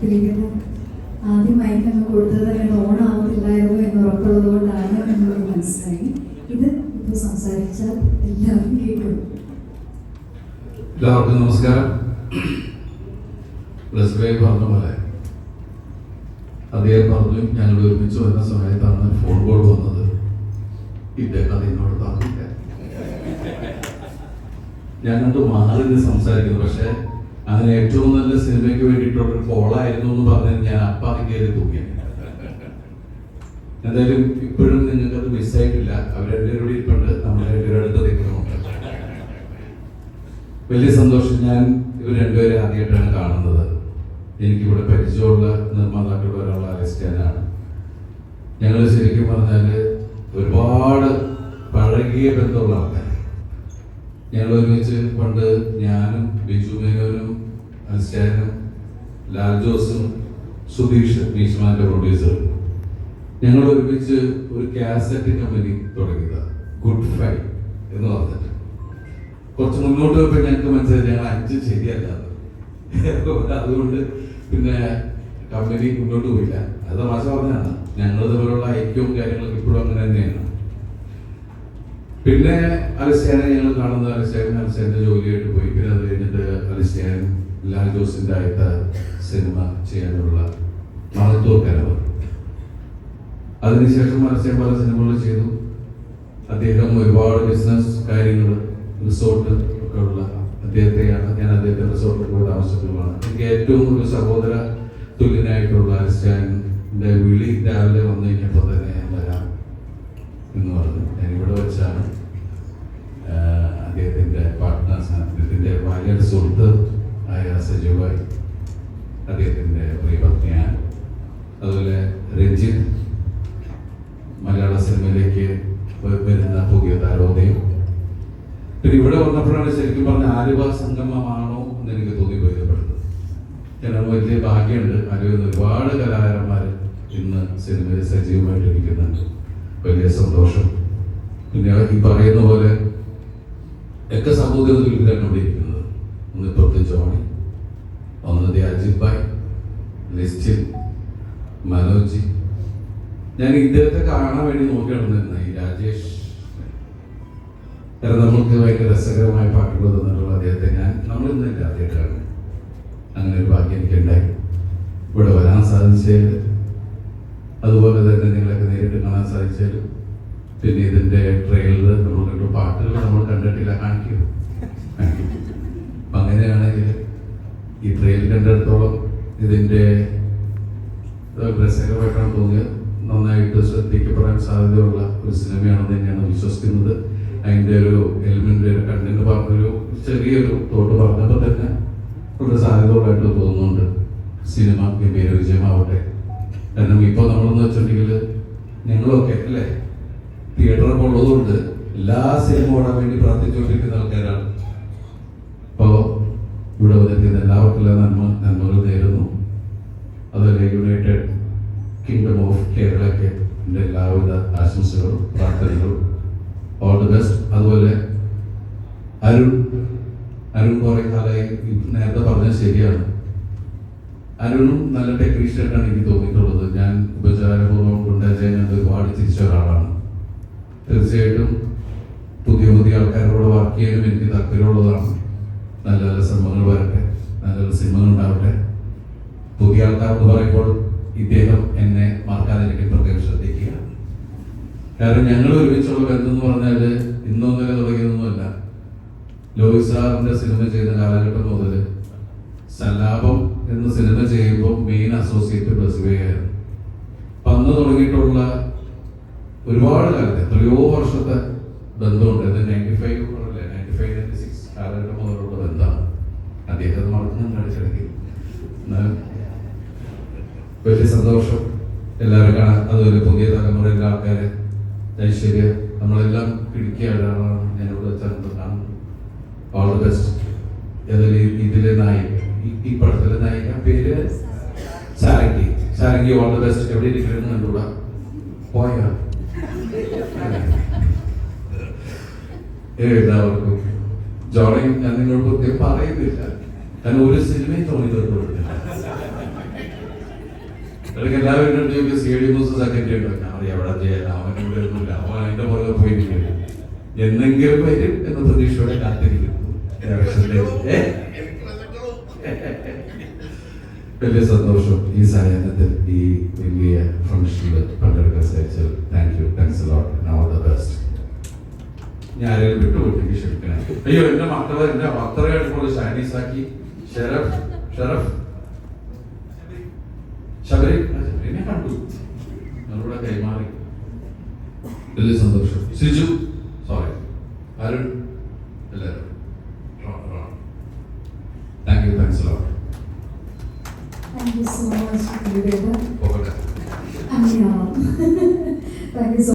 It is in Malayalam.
തിരികെ ആദ്യം മയക്കങ്ങ് കൊടുത്തത് തന്നെ ഓണാവത്തില്ലായിരുന്നു എന്ന് ഉറപ്പുള്ളത് കൊണ്ടാണ് എന്നുള്ളത് മനസ്സിലായി. ഇത് ഇപ്പൊ സംസാരിച്ചാൽ എല്ലാവരും കേൾക്കും എല്ലാവർക്കും നമസ്കാരം. പറഞ്ഞ അദ്ദേഹം പറഞ്ഞു ഞങ്ങൾ ഒരുമിച്ച് വരുന്ന സമയത്താണ് ഫോൺ കോൾ വന്നത്. ഇദ്ദേഹം അത് എന്നോട് പറഞ്ഞില്ല. കണ്ടു മാറി സംസാരിക്കുന്നു. പക്ഷെ അങ്ങനെ ഏറ്റവും നല്ല സിനിമയ്ക്ക് വേണ്ടിയിട്ടുള്ള ഒരു കോളായിരുന്നു എന്ന് പറഞ്ഞാൽ ഞാൻ അപ്പം കയറി തൂങ്ങി. എന്തായാലും ഇപ്പോഴും നിങ്ങൾക്ക് അത് മിസ്സായിട്ടില്ല അവരുടെ കൂടി ഇരിപ്പുണ്ട്. നമ്മളെ അടുത്ത് നിൽക്കുന്നുണ്ട്. വലിയ സന്തോഷം ഞാൻ ഇവർ രണ്ടുപേരെ ആദ്യമായിട്ടാണ് കാണുന്നത്. എനിക്കിവിടെ പരിചയമുള്ള നിർമ്മാതാക്കളുടെ ഒരാൾ അഗസ്ത്യാനാണ് ഞങ്ങൾ ശരിക്കും പറഞ്ഞാൽ ഒരുപാട് പഴകിയ ബന്ധമുള്ള ആൾക്കാർ ഞങ്ങൾ ഒരുമിച്ച് പണ്ട് ഞാനും ബിജു മേനോനും അഗസ്ത്യാനും ലാൽ ജോസും സുധീഷ് മീഷ്മാന്റെ പ്രൊഡ്യൂസർ ഞങ്ങൾ ഒരുമിച്ച് ഒരു കാസറ്റ് കമ്പനി തുടങ്ങിയതാണ് ഗുഡ് ഫൈ എന്ന് പറഞ്ഞിട്ട്. കുറച്ച് മുന്നോട്ട് പോയപ്പോൾ ഞങ്ങൾക്ക് മനസ്സിലായി ഞങ്ങൾ അഞ്ച് ശരിയല്ല അത്. അതുകൊണ്ട് പിന്നെ കമ്പനി മുന്നോട്ട് പോയില്ല. അത് തമാശ പറഞ്ഞാണ് ഞങ്ങൾ തമ്മിലുള്ള ഐക്യവും കാര്യങ്ങളൊക്കെ ഇപ്പോഴും അങ്ങനെ തന്നെയാണ്. പിന്നെ അലസ്യാനെ ഞങ്ങൾ കാണുന്ന അലസ്യാൻ അലിസ്റ്റേന്റെ ജോലിയായിട്ട് പോയി. പിന്നെ അത് കഴിഞ്ഞിട്ട് അലസ്യാൻ ലാൽ ജോസിന്റെ ആയിട്ട് സിനിമ ചെയ്യാനുള്ള മഹത്വ കനവ് അതിനുശേഷം അലസ്യാൻ പല സിനിമകൾ ചെയ്തു. അദ്ദേഹം ഒരുപാട് ബിസിനസ് കാര്യങ്ങൾ റിസോർട്ട് ഒക്കെ ഉള്ള അദ്ദേഹത്തെയാണ്. ഞാൻ അദ്ദേഹത്തെ റിസോർട്ടിൽ പോയി താമസിക്കുന്നതാണ്. എനിക്ക് ഏറ്റവും ഒരു സഹോദര തുല്യനായിട്ടുള്ള അലസ്യാന്റെ വിളി രാവിലെ വന്നു കഴിഞ്ഞപ്പോൾ തന്നെ ഞാൻ വരാം എന്ന് പറഞ്ഞു. ഞാൻ ഇവിടെ വെച്ചാണ് അദ്ദേഹത്തിന്റെ പാർട്ട്നേഴ്സ് അദ്ദേഹത്തിന്റെ ഭാര്യയുടെ സുഹൃത്ത് ആയ സജീവായി അദ്ദേഹത്തിന്റെ പ്രിയപത്നിയാണ് അതുപോലെ രഞ്ജിത്ത് മലയാള സിനിമയിലേക്ക് വരുന്ന പുതിയ താരോദയം. പിന്നെ ഇവിടെ വന്നപ്പോഴാണ് ശരിക്കും പറഞ്ഞ ആലുവ സംഗമമാണോ എന്ന് എനിക്ക് തോന്നി ഇപ്പോഴത്തെ കാരണം വലിയ ഭാഗ്യമുണ്ട്. ആലുവയിൽ ഒരുപാട് കലാകാരന്മാർ ഇന്ന് സിനിമയിൽ സജീവമായിട്ടിരിക്കുന്നുണ്ട്. വലിയ സന്തോഷം. പിന്നെ ഈ പറയുന്ന പോലെ ഒക്കെ സഹോദരത്തിലാണ് ഇവിടെ ഇരിക്കുന്നത് ഒന്ന് ഇപ്പുറത്ത് ജോണി ഒന്ന് ദേ അജിത് ലിസ്റ്റിൻ മനോജ്. ഞാൻ ഇദ്ദേഹത്തെ കാണാൻ വേണ്ടി നോക്കി നടന്നിരുന്ന ഈ രാജേഷ്. കാരണം നമുക്ക് ഭയങ്കര രസകരമായ പാട്ടുകൾ തന്നിട്ടുള്ള അദ്ദേഹത്തെ ഞാൻ നമ്മൾ ഇന്നല്ല അദ്ദേഹത്താണ് അങ്ങനെ ഒരു ഭാഗ്യം എനിക്കുണ്ടായി. ഇവിടെ വരാൻ സാധിച്ചതിൽ അതുപോലെ തന്നെ നിങ്ങളൊക്കെ നേരിട്ട് കാണാൻ സാധിച്ചാലും പിന്നെ ഇതിന്റെ ട്രെയിലർ നമ്മൾ കണ്ടു. പാട്ടുകൾ നമ്മൾ കണ്ടിട്ടില്ല. കാണിക്കും. അങ്ങനെയാണെങ്കിൽ ഈ ട്രെയിൽ കണ്ടിടത്തോളം ഇതിന്റെ രസകരമായിട്ടാണ് തോന്നിയത്. നന്നായിട്ട് ശ്രദ്ധിക്കപ്പെടാൻ സാധ്യതയുള്ള ഒരു സിനിമയാണെന്ന് തന്നെയാണ് വിശ്വസിക്കുന്നത്. അതിന്റെ ഒരു എലിമെന്റ് ഒരു കണ്ടന്റ് പറഞ്ഞൊരു ചെറിയൊരു തോട്ട് പറഞ്ഞപ്പോൾ തന്നെ ഒരു സാധ്യതകളായിട്ട് തോന്നുന്നുണ്ട്. സിനിമ ഗംഭീര വിജയമാവട്ടെ. കാരണം ഇപ്പോൾ നമ്മളെന്ന് വെച്ചിട്ടുണ്ടെങ്കിൽ ഞങ്ങളൊക്കെ അല്ലേ? തിയേറ്ററൊക്കെ ഉള്ളതുകൊണ്ട് എല്ലാ സിനിമ ഓടാൻ വേണ്ടി പ്രാർത്ഥിച്ചുകൊണ്ടിരിക്കുന്ന ആൾക്കാരാണ്. അപ്പോൾ ഇവിടെ വന്നിരിക്കുന്ന എല്ലാവർക്കും എല്ലാ നന്മ നന്മകൾ നേരുന്നു. അതുപോലെ യുണൈറ്റഡ് കിങ്ഡം ഓഫ് കേരളയ്ക്ക് എന്റെ എല്ലാവിധ ആശംസകളും പ്രാർത്ഥനകളും. ഓൾ ദി ബെസ്റ്റ് അതുപോലെ അരുൺ അരുൺ കുറെ കാലമായി നേരത്തെ പറഞ്ഞത് ശരിയാണ്. അരുണും നല്ല ടെക്നീഷ്യനായിട്ടാണ് എനിക്ക് തോന്നിയിട്ടുള്ളത്. ഞാൻ ഉപചാരപൂർവം കൊണ്ടുവച്ചാൽ ഞാൻ ഒരുപാട് തിരിച്ച ഒരാളാണ്. തീർച്ചയായിട്ടും പുതിയ പുതിയ ആൾക്കാരോട് വർക്ക് ചെയ്യാനും എനിക്ക് താല്പര്യമുള്ളതാണ്. നല്ല നല്ല സിനിമകൾ വരട്ടെ നല്ല നല്ല സിനിമകൾ ഉണ്ടാവട്ടെ. പുതിയ ആൾക്കാർ എന്ന് പറയുമ്പോൾ ഇദ്ദേഹം എന്നെ മറക്കാതിരിക്കാൻ പ്രത്യേകം ശ്രദ്ധിക്കുക. കാരണം ഞങ്ങൾ ഒരുമിച്ചുള്ള ബന്ധം എന്ന് പറഞ്ഞാൽ ഇന്നൊന്നര തുടങ്ങിയതൊന്നുമല്ല. ലോഹി സാറിന്റെ സിനിമ ചെയ്ത കാലഘട്ടം മുതൽ സല്ലാപം എന്ന സിനിമ ചെയ്യുമ്പോൾ മെയിൻ അസോസിയേറ്റ് ബസുകയായിരുന്നു അപ്പൊ അന്ന് തുടങ്ങിയിട്ടുള്ള ഒരുപാട് കാലത്തെ എത്രയോ വർഷത്തെ ബന്ധമുണ്ട്. അത് നയന്റി ഫൈവ് മുതലല്ലേ നയന്റി ഫൈവ് നയന്റി സിക്സ് കാലഘട്ടം മുതലുള്ള ബന്ധമാണ്. അദ്ദേഹത്തെ മറക്കുന്നുണ്ട് അടിച്ചിടയ്ക്ക് എന്നാലും വലിയ സന്തോഷം. എല്ലാവരും കാണാൻ അതുപോലെ പുതിയ തലമുറയിലെ ആൾക്കാരെ ഐശ്വര്യ നമ്മളെല്ലാം പിടിക്കുക ഒരാളാണ്. ഞാനിവിടെ വെച്ചാൽ കാണുന്നത് ഓൾ ദ ബെസ്റ്റ് ഏതൊരു ഇതിലെ നായിക ഈ- ഈ പടത്തിലെ നായിക പേര്? Sarangi. Sarangi. All the best എവിടെ ഇരിക്കണമെന്ന് കണ്ടുകൂടാ പോയാ? എല്ലാവർക്കും ജോണി ഞാൻ നിങ്ങളോട് പ്രത്യേകം പറയുന്നില്ല. ഞാൻ ഒരു സിനിമയും തോന്നി തന്നിട്ടില്ല എല്ലാവരും സി ഡി മൂസ് ഉണ്ടോ ഞാൻ എവിടെ ചെയ്യാൻ അവൻ ഇവിടെ അവൻ അതിന്റെ പുറകെ പോയിരിക്കും എന്നെങ്കിലും വരും എന്ന പ്രതീക്ഷയോടെ കാത്തിരിക്കുന്നു? വലിയ സന്തോഷം ഈ സായാഹ്നത്തിൽ ഈ വലിയ ഫംഗ്ഷനിൽ പങ്കെടുക്കാൻ സാധിച്ചത്. അയ്യോ എന്റെ മക്കളെ എന്റെ മക്കളെ കൊണ്ട് ഷാനീസ് ആക്കി. ഷെറഫ് ഷെറഫ്. ശബരി ശബരിനെ കണ്ടു. ഞങ്ങളുടെ കൈമാറി. വലിയ സന്തോഷം. സിജു സോറി അരുൺ എല്ലാവരും. താങ്ക് യു താങ്ക്സ് ലോ Thank you so much, Guru Thank you.